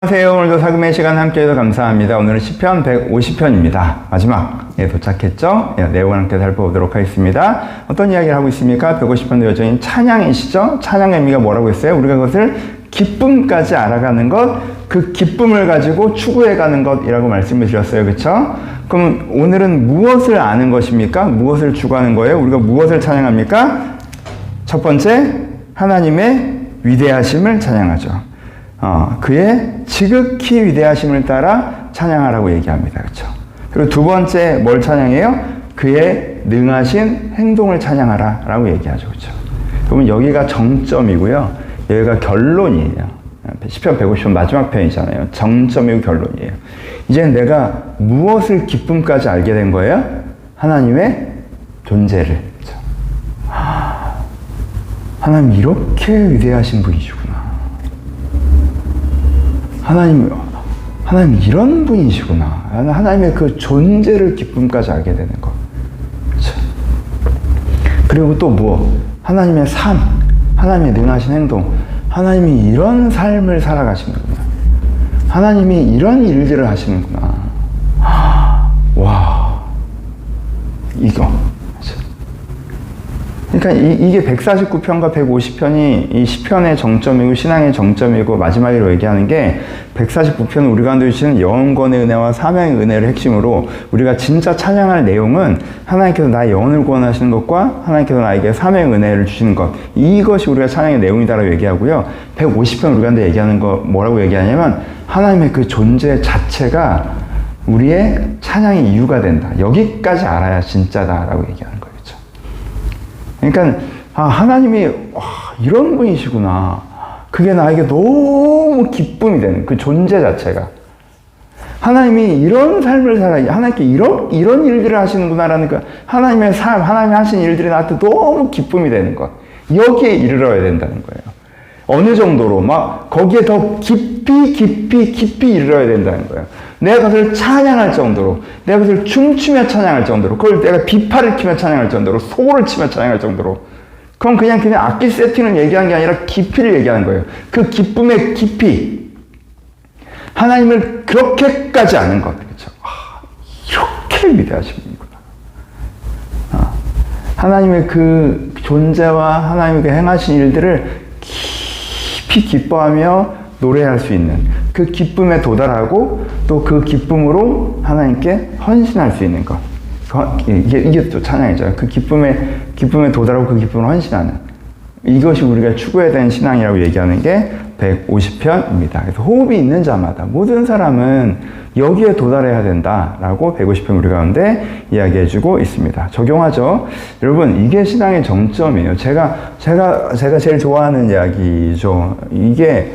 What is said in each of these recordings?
안녕하세요. 오늘도 사금의 시간 함께해서 감사합니다. 오늘은 시편 150편입니다. 마지막에 도착했죠? 예, 내용을 함께 살펴보도록 하겠습니다. 어떤 이야기를 하고 있습니까? 150편도 여전히 찬양이시죠? 찬양의 의미가 뭐라고 했어요? 우리가 그것을 기쁨까지 알아가는 것, 그 기쁨을 가지고 추구해가는 것이라고 말씀을 드렸어요. 그쵸? 그럼 오늘은 무엇을 아는 것입니까? 무엇을 추구하는 거예요? 우리가 무엇을 찬양합니까? 첫 번째, 하나님의 위대하심을 찬양하죠. 어, 그의 지극히 위대하심을 따라 찬양하라고 얘기합니다. 그렇죠? 그리고 두 번째 뭘 찬양해요? 그의 능하신 행동을 찬양하라 라고 얘기하죠. 그렇죠? 그러면 여기가 정점이고요. 여기가 결론이에요. 10편 150편 마지막 편이잖아요. 정점이고 결론이에요. 이제 내가 무엇을 기쁨까지 알게 된 거예요? 하나님의 존재를. 그렇죠? 하나님 이렇게 위대하신 분이시구나. 하나님, 하나님 이런 분이시구나. 하나님의 그 존재를 기쁨까지 알게 되는 것. 그리고 또 무엇? 하나님의 삶, 하나님의 능하신 행동, 하나님이 이런 삶을 살아가시는구나. 하나님이 이런 일들을 하시는구나. 와, 이거. 그러니까 이, 게 149편과 150편이 이 시편의 정점이고 신앙의 정점이고 마지막으로 얘기하는 게 149편은 우리 가운데 주시는 영원권의 은혜와 사명의 은혜를 핵심으로 우리가 진짜 찬양할 내용은 하나님께서 나의 영혼을 구원하시는 것과 하나님께서 나에게 사명의 은혜를 주시는 것. 이것이 우리가 찬양의 내용이다라고 얘기하고요. 150편 우리 가운데 얘기하는 거 뭐라고 얘기하냐면 하나님의 그 존재 자체가 우리의 찬양의 이유가 된다. 여기까지 알아야 진짜다라고 얘기하는 그러니까 아, 하나님이 와, 이런 분이시구나. 그게 나에게 너무 기쁨이 되는 그 존재 자체가. 하나님이 이런 삶을 살아, 하나님께 이런, 이런 일들을 하시는구나라는 그 하나님의 삶, 하나님이 하신 일들이 나한테 너무 기쁨이 되는 것. 여기에 이르러야 된다는 거예요. 어느 정도로 막 거기에 더 깊 이 깊이 깊이 이르러야 된다는 거예요. 내가 그것을 찬양할 정도로, 내가 그것을 춤추며 찬양할 정도로, 그걸 내가 비파를 키며 찬양할 정도로, 소를 치며 찬양할 정도로. 그건 그냥 그냥 악기 세팅을 얘기하는 게 아니라 깊이를 얘기하는 거예요. 그 기쁨의 깊이. 하나님을 그렇게까지 아는 것. 그렇죠? 아, 이렇게 분이구나. 아, 하나님의 그 존재와 하나님의 그 행하신 일들을 깊이 기뻐하며 노래할 수 있는 그 기쁨에 도달하고 또 그 기쁨으로 하나님께 헌신할 수 있는 것. 이게, 이게 또 찬양이죠. 그 기쁨에, 기쁨에 도달하고 그 기쁨을 헌신하는. 이것이 우리가 추구해야 되는 신앙이라고 얘기하는 게 150편입니다. 그래서 호흡이 있는 자마다 모든 사람은 여기에 도달해야 된다라고 150편 우리 가운데 이야기해주고 있습니다. 적용하죠. 여러분 이게 신앙의 정점이에요. 제가 제가 제가 제일 좋아하는 이야기죠. 이게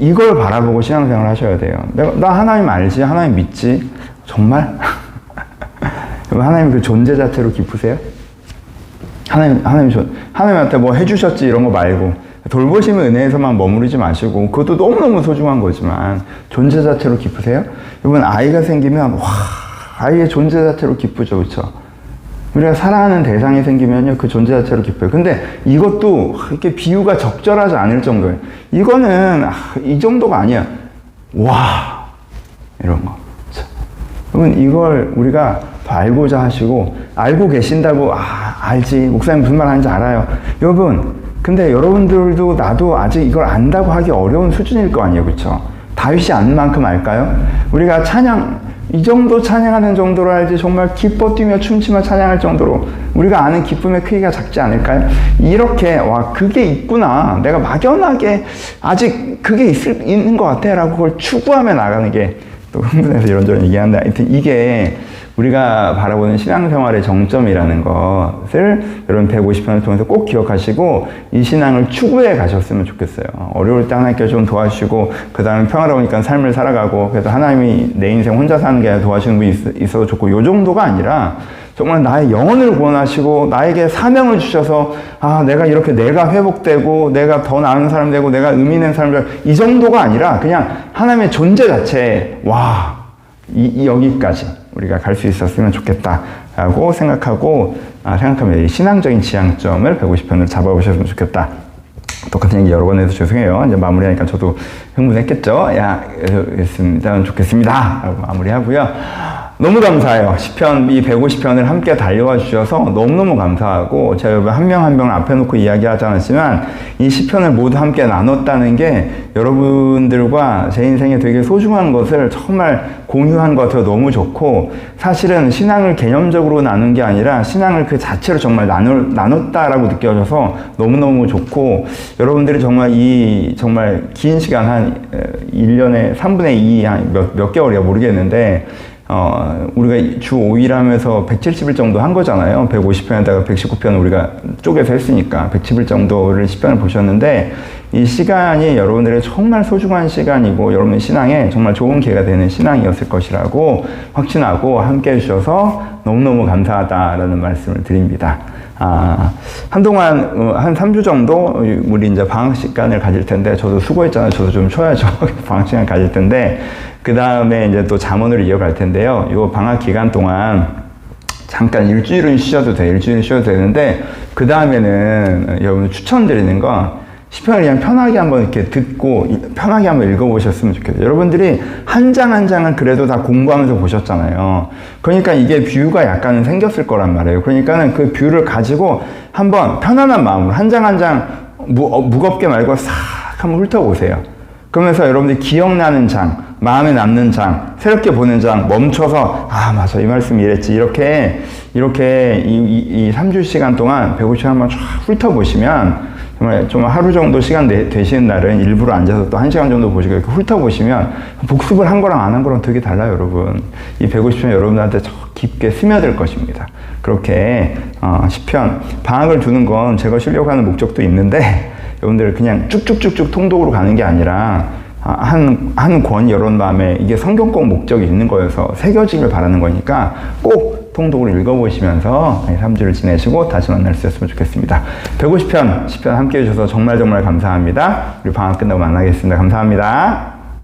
이걸 바라보고 신앙생활 하셔야 돼요. 내가, 나 하나님 알지? 하나님 믿지? 정말? 하나님 그 존재 자체로 기쁘세요? 하나님, 하나님, 존, 하나님한테 뭐 해주셨지 이런 거 말고, 돌보심의 은혜에서만 머무르지 마시고, 그것도 너무너무 소중한 거지만, 존재 자체로 기쁘세요? 여러분, 아이가 생기면, 와, 아이의 존재 자체로 기쁘죠, 그쵸? 우리가 사랑하는 대상이 생기면요, 그 존재 자체로 기뻐요. 근데 이것도 이렇게 비유가 적절하지 않을 정도예요. 이거는, 아, 이 정도가 아니야. 와! 이런 거. 여러분, 이걸 우리가 더 알고자 하시고, 알고 계신다고, 아, 알지. 목사님 무슨 말 하는지 알아요. 여러분, 근데 여러분들도 나도 아직 이걸 안다고 하기 어려운 수준일 거 아니에요. 그쵸? 다윗이 안 만큼 알까요? 우리가 찬양, 이 정도 찬양하는 정도로 알지 정말 기뻐 뛰며 춤추며 찬양할 정도로 우리가 아는 기쁨의 크기가 작지 않을까요? 이렇게 와 그게 있구나 내가 막연하게 아직 그게 있을, 있는 것 같아 라고 그걸 추구하며 나가는 게 또 흥분해서 이런저런 얘기하는데 하여튼 이게 우리가 바라보는 신앙생활의 정점이라는 것을 여러분 150편을 통해서 꼭 기억하시고 이 신앙을 추구해 가셨으면 좋겠어요. 어려울 때 하나님께서 좀 도와주시고 그 다음에 평화로우니까 삶을 살아가고 그래서 하나님이 내 인생 혼자 사는 게 도와주시는 분이 있, 어도 좋고 요 정도가 아니라 정말 나의 영혼을 구원하시고 나에게 사명을 주셔서 아 내가 이렇게 내가 회복되고 내가 더 나은 사람 되고 내가 의미 있는 사람 되고 이 정도가 아니라 그냥 하나님의 존재 자체에 와 이, 이 여기까지 우리가 갈 수 있었으면 좋겠다라고 생각하고 아, 생각하면 신앙적인 지향점을 150편으로 잡아보셨으면 좋겠다. 똑같은 얘기 여러 번 해서 죄송해요. 이제 마무리하니까 저도 흥분했겠죠. 야, 했으면 좋겠습니다. 마무리하고요. 너무 감사해요. 10편, 이 150편을 함께 달려와 주셔서 너무너무 감사하고, 제가 여러분 한명 한 명 앞에 놓고 이야기하지 않았지만, 이 10편을 모두 함께 나눴다는 게 여러분들과 제 인생에 되게 소중한 것을 정말 공유한 것 같아서 너무 좋고, 사실은 신앙을 개념적으로 나눈 게 아니라 신앙을 그 자체로 정말 나눌, 나눴다라고 느껴져서 너무너무 좋고, 여러분들이 정말 이 정말 긴 시간 한 1년에 3분의 2, 한 몇, 몇 개월이야 모르겠는데, 어, 우리가 주 5일 하면서 170일 정도 한 거잖아요. 150편에다가 119편 우리가 쪼개서 했으니까 110일 정도를 10편을 보셨는데 이 시간이 여러분들의 정말 소중한 시간이고 여러분의 신앙에 정말 좋은 기회가 되는 신앙이었을 것이라고 확신하고 함께 해주셔서 너무너무 감사하다라는 말씀을 드립니다. 아, 한동안, 어, 한 3주 정도 우리 이제 방학 시간을 가질 텐데, 저도 수고했잖아요. 저도 좀 쉬어야죠. 방학 시간 가질 텐데, 그 다음에 이제 또 잠원으로 이어갈 텐데요. 요 방학 기간 동안 잠깐 일주일은 쉬어도 돼. 일주일은 쉬어도 되는데, 그 다음에는 여러분 추천드리는 건, 시편을 그냥 편하게 한번 이렇게 듣고 편하게 한번 읽어보셨으면 좋겠어요. 여러분들이 한 장 한 장은 그래도 다 공부하면서 보셨잖아요. 그러니까 이게 뷰가 약간은 생겼을 거란 말이에요. 그러니까는 그 뷰를 가지고 한번 편안한 마음으로 한 장 한 장 무겁게 말고 싹 한번 훑어보세요. 그러면서 여러분들이 기억나는 장, 마음에 남는 장, 새롭게 보는 장, 멈춰서, 아, 맞아, 이 말씀이 이랬지. 이렇게, 이렇게 이, 이, 이 3주 시간 동안 150초 한번 쫙 훑어보시면 정말 좀 하루 정도 시간 내, 되시는 날은 일부러 앉아서 또 한 시간 정도 보시고 이렇게 훑어보시면 복습을 한 거랑 안 한 거랑 되게 달라요, 여러분. 이 150편 여러분한테 저 깊게 스며들 것입니다. 그렇게, 어, 10편. 방학을 두는 건 제가 쉬려고 하는 목적도 있는데, 여러분들 그냥 쭉쭉쭉쭉 통독으로 가는 게 아니라, 한, 한 권 여러분 마음에 이게 성경권 목적이 있는 거여서 새겨지길 바라는 거니까 꼭 통독으로 읽어보시면서 3주를 지내시고 다시 만날 수 있었으면 좋겠습니다. 150편, 10편 함께 해주셔서 정말 정말 감사합니다. 우리 방학 끝나고 만나겠습니다. 감사합니다.